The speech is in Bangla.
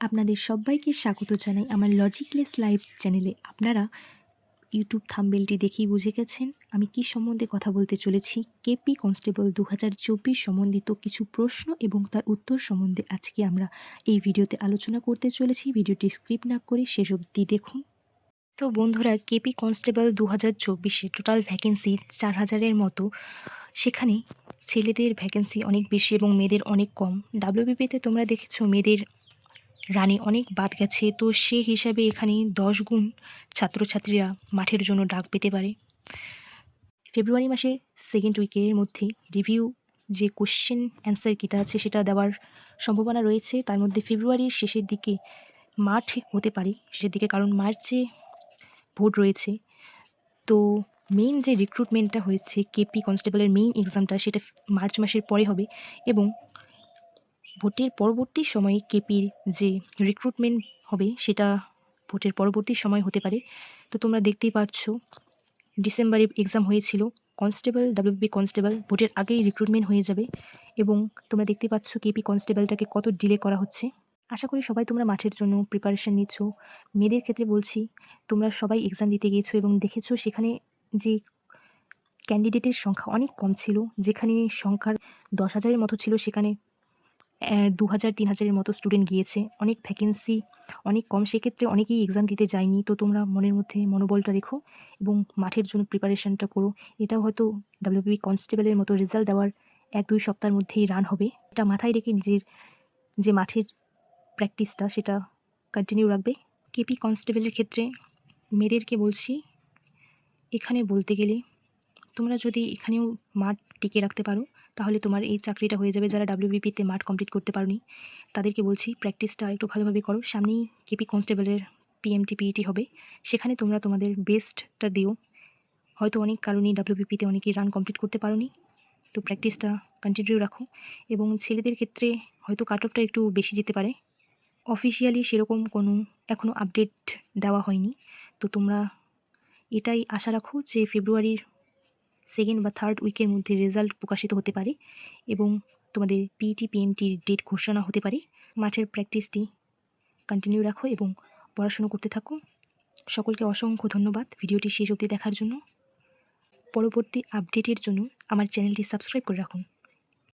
আপনাদের সবাইকে স্বাগত জানাই আমার লজিকলেস লাইভ চ্যানেলে আপনারা ইউটিউব থাম্বেলটি দেখেই বুঝে গেছেন আমি কি সম্বন্ধে কথা বলতে চলেছি। কেপি কনস্টেবল দু হাজার চব্বিশ সম্বন্ধিত কিছু প্রশ্ন এবং তার উত্তর সম্বন্ধে আজকে আমরা এই ভিডিওতে আলোচনা করতে চলেছি। ভিডিওটি স্ক্রিপ্ট না করে শেষ অবধি দেখুন। তো বন্ধুরা কেপি কনস্টেবল দু হাজার চব্বিশে টোটাল ভ্যাকেন্সি চার হাজারের মতো। সেখানে ছেলেদের ভ্যাকেন্সি অনেক বেশি এবং মেয়েদের অনেক কম। ডাব্লিউবিপিতে তোমরা দেখেছ, মেয়েদের রানে অনেক বাদ গেছে, তো সে হিসাবে এখানে দশ গুণ ছাত্রছাত্রীরা মাঠের জন্য ডাক পেতে পারে। ফেব্রুয়ারি মাসের সেকেন্ড উইকের মধ্যে রিভিউ যে কোশ্চেন অ্যান্সার কিটা আছে সেটা দেওয়ার সম্ভাবনা রয়েছে। তার মধ্যে ফেব্রুয়ারির শেষের দিকে মাঠ হতে পারে, শেষের দিকে কারণ মার্চে ভোট রয়েছে। তো মেইন যে রিক্রুটমেন্টটা হয়েছে কেপি কনস্টেবলের মেইন এক্সামটা সেটা মার্চ মাসের পরে হবে এবং ভোটের পরবর্তী সময়ে কেপির যে রিক্রুটমেন্ট হবে, সেটা ভোটের পরবর্তী সময় হতে পারে। তো তোমরা দেখতেই পাচ্ছ, ডিসেম্বরে এক্সাম হয়েছিল কনস্টেবল ডাব্লিউপি কনস্টেবল ভোটের আগেই রিক্রুটমেন্ট হয়ে যাবে এবং তোমরা দেখতে পাচ্ছ কেপি কনস্টেবলটাকে কত ডিলে করা হচ্ছে। আশা করি সবাই তোমরা মাঠের জন্য প্রিপারেশন নিচ্ছ। মেয়েদের ক্ষেত্রে বলছি, তোমরা সবাই এক্সাম দিতে গিয়েছো এবং দেখেছ সেখানে যে ক্যান্ডিডেটের সংখ্যা অনেক কম ছিল, যেখানে সংখ্যার দশ হাজারের মতো ছিল, সেখানে দু হাজার তিন হাজারের মতো স্টুডেন্ট গিয়েছে। অনেক ভ্যাকেন্সি অনেক কম, সেক্ষেত্রে অনেকেই এক্সাম দিতে যায়নি। তো তোমরা মনের মধ্যে মনোবলটা রেখো এবং মাঠের জন্য প্রিপারেশানটা করো। এটাও হয়তো ডাব্লিউবি কনস্টেবলের মতো রেজাল্ট দেওয়ার এক, দুই সপ্তাহের মধ্যেই রান হবে। এটা মাথায় রেখে নিজের যে মাঠের প্র্যাকটিসটা সেটা কন্টিনিউ রাখবে। কেপি কনস্টেবলের ক্ষেত্রে মেয়েদেরকে বলছি, এখানে বলতে গেলে তোমরা যদি এখানেও মাঠ টিকে রাখতে পারো তাহলে তোমার এই চাকরিটা হয়ে যাবে যারা ডাব্লিউবিপিতে মাঠ কমপ্লিট করতে পারোনি। তাদেরকে বলছি প্র্যাকটিসটা আরেকটু ভালোভাবে করো। সামনেই কেপি কনস্টেবলের পিএমটি পিইটি হবে। সেখানে তোমরা তোমাদের বেস্টটা দিও। হয়তো অনেক কারণেই ডাব্লিউবিপিতে অনেকেই রান কমপ্লিট করতে পারোনি। তো প্র্যাকটিসটা কন্টিনিউ রাখো। এবং ছেলেদের ক্ষেত্রে হয়তো কাট অফটা একটু বেশি যেতে পারে। অফিসিয়ালি সেরকম কোনো এখনও আপডেট দেওয়া হয়নি। তো তোমরা এটাই আশা রাখো যে ফেব্রুয়ারির সেকেন্ড বা থার্ড উইকের মধ্যে রেজাল্ট প্রকাশিত হতে পারে এবং তোমাদের পিটি পিএমটির ডেট ঘোষণা হতে পারে। মাঠের প্র্যাকটিসটি কন্টিনিউ রাখো এবং পড়াশুনো করতে থাকো। সকলকে অসংখ্য ধন্যবাদ ভিডিওটি শেষ অবধি দেখার জন্য। পরবর্তী আপডেটের জন্য আমার চ্যানেলটি সাবস্ক্রাইব করে রাখুন।